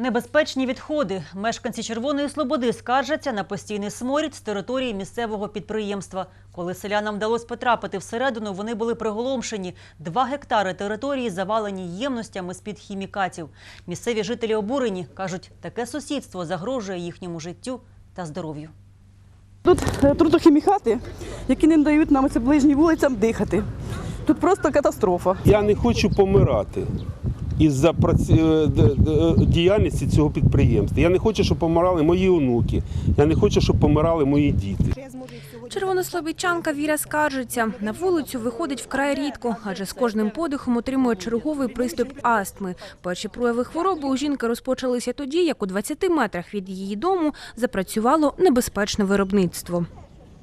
Небезпечні відходи. Мешканці Червоної Слободи скаржаться на постійний сморід з території місцевого підприємства. Коли селянам вдалося потрапити всередину, вони були приголомшені. Два гектари території завалені ємностями з-під хімікатів. Місцеві жителі обурені кажуть, таке сусідство загрожує їхньому життю та здоров'ю. Тут е, трудохімікати, які не дають нам оце ближнім вулицям дихати. Тут просто катастрофа. Я не хочу помирати із-за е, д- діяльності цього підприємства. Я не хочу, щоб помирали мої онуки. Я не хочу, щоб помирали мої діти. Червонослобідчанка Віра скаржиться. На вулицю виходить вкрай рідко, адже з кожним подихом отримує черговий приступ астми. Перші прояви хвороби у жінки розпочалися тоді, як у 20 метрах від її дому запрацювало небезпечне виробництво.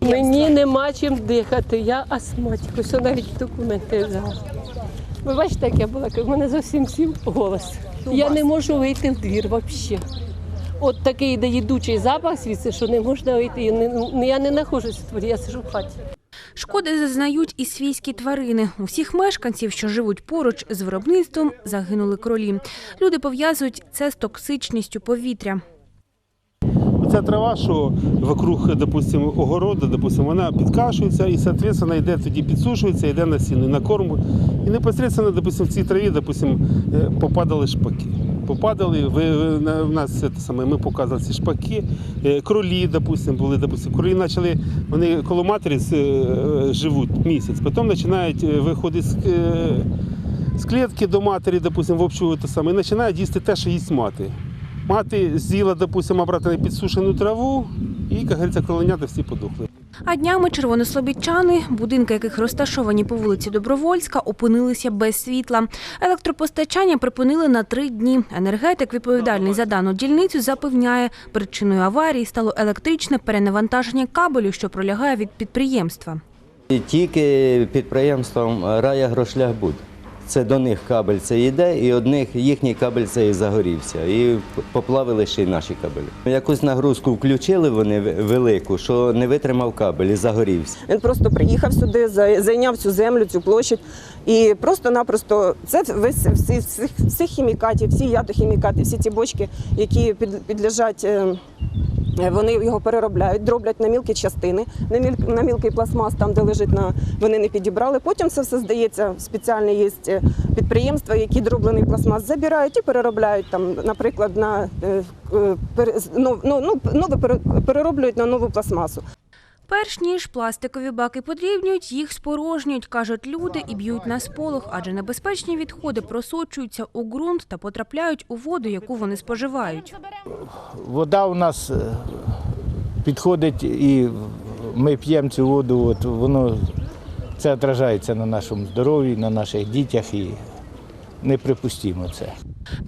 Мені нема чим дихати, я астматик, ось навіть документи взяла. Ви бачите, як я була, в мене зовсім сів голос. Я не можу вийти в двір взагалі. От такий йде запах звідси, що не можна вийти. Я не, я не знаходжусь в дворі, я сижу в хаті. Шкоди зазнають і свійські тварини. У всіх мешканців, що живуть поруч з виробництвом, загинули кролі. Люди пов'язують це з токсичністю повітря. Ця трава, що вокруг, допустимо, огороду, допустимо, вона підкашується і, соответственно, йде тоді підсушується, йде на сіно, на корм. І непосредственно, допустимо, в цій траві, допустимо, е, попадали шпаки. Попадали, ви, в нас це саме, ми показували ці шпаки, Е, кролі, допустимо, були, допустимо, кролі почали, вони коло матері е, живуть місяць, потім починають виходити з, з клітки до матері, допустимо, в общу те саме, і починають їсти те, що їсть мати. Мати з'їла, допустимо, обратно підсушену траву, і, як говориться, кроленята всі подохли. А днями червонослобідчани, будинки яких розташовані по вулиці Добровольська, опинилися без світла. Електропостачання припинили на три дні. Енергетик, відповідальний за дану дільницю, запевняє, причиною аварії стало електричне перенавантаження кабелю, що пролягає від підприємства. Тільки підприємством Рая Грошлях Буд. Це до них кабель це йде, і одних їхній кабель це і загорівся. І поплавили ще й наші кабелі. Якусь нагрузку включили вони велику, що не витримав кабель і загорівся. Він просто приїхав сюди, зайняв цю землю, цю площадь. І просто-напросто це весь всі, всіх, всіх хімікатів, всі ядохімікати, всі ці бочки, які під, підлежать. Е, Вони його переробляють, дроблять на мілкі частини, на, міль, на мілкий пластмас, там де лежить на вони не підібрали. Потім це все здається. Спеціальне є е, підприємства, які дроблений пластмас забирають і переробляють там, наприклад, на е, ну, ну, ну, перероблюють на нову пластмасу. Перш ніж пластикові баки подрібнюють, їх спорожнюють, кажуть люди, і б'ють на сполох, адже небезпечні відходи просочуються у ґрунт та потрапляють у воду, яку вони споживають. Вода у нас е, підходить і ми п'ємо цю воду, от воно це відражається на нашому здоров'ї, на наших дітях і неприпустимо це.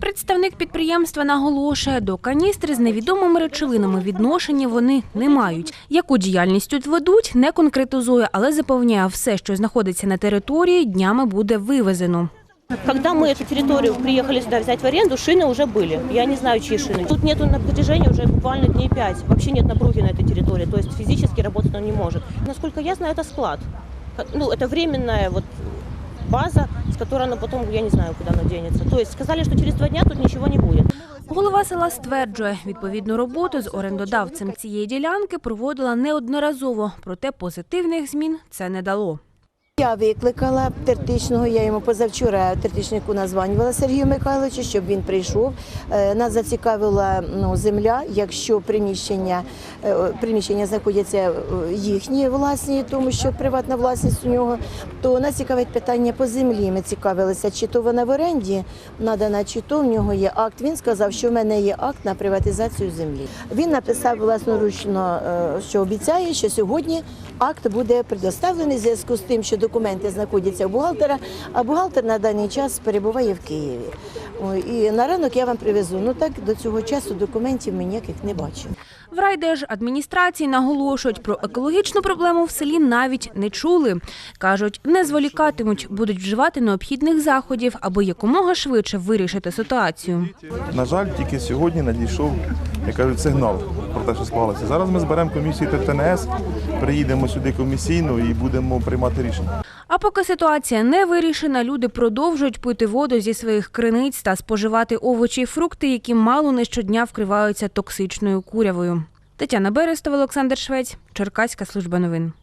Представник підприємства наголошує, до каністри з невідомими речовинами відношення вони не мають. Яку діяльність тут ведуть, не конкретизує, але запевняє, все, що знаходиться на території, днями буде вивезено. Когда мы эту территорию приехали сюда взять в аренду, шины уже были. Я не знаю, чьи шины. Тут нету напряжения уже буквально дней пять. Вообще нет напруги на этой территории. То есть физически работать он не может. Насколько я знаю, это склад. Ну, это временная вот база, с которой она потом, я не знаю, куда она денется. То есть сказали, что через два дня тут ничего не будет. Голова села стверджує, відповідну роботу з орендодавцем цієї ділянки проводила неодноразово, проте позитивних змін це не дало. Я викликала тертичного, я йому позавчора тертичнику названювала Сергію Михайловичу, щоб він прийшов. Е, Нас зацікавила ну, земля, якщо приміщення, е, приміщення знаходяться е, їхні власні, тому що приватна власність у нього, то нас цікавить питання по землі. Ми цікавилися, чи то вона в оренді надана, чи то в нього є акт. Він сказав, що в мене є акт на приватизацію землі. Він написав власноручно, що обіцяє, що сьогодні акт буде предоставлений в зв'язку з тим, що документи знаходяться у бухгалтера, а бухгалтер на даний час перебуває в Києві. І на ранок я вам привезу. Ну так до цього часу документів ми ніяких не бачимо. В райдержадміністрації наголошують про екологічну проблему в селі навіть не чули. Кажуть, не зволікатимуть, будуть вживати необхідних заходів, аби якомога швидше вирішити ситуацію. На жаль, тільки сьогодні надійшов, як кажуть, сигнал про те, що склалося. Зараз ми зберемо комісію ТТНС, приїдемо сюди комісійно і будемо приймати рішення. А поки ситуація не вирішена, люди продовжують пити воду зі своїх криниць та споживати овочі і фрукти, які мало не щодня вкриваються токсичною курявою. Тетяна Берестова, Олександр Швець, Черкаська служба новин.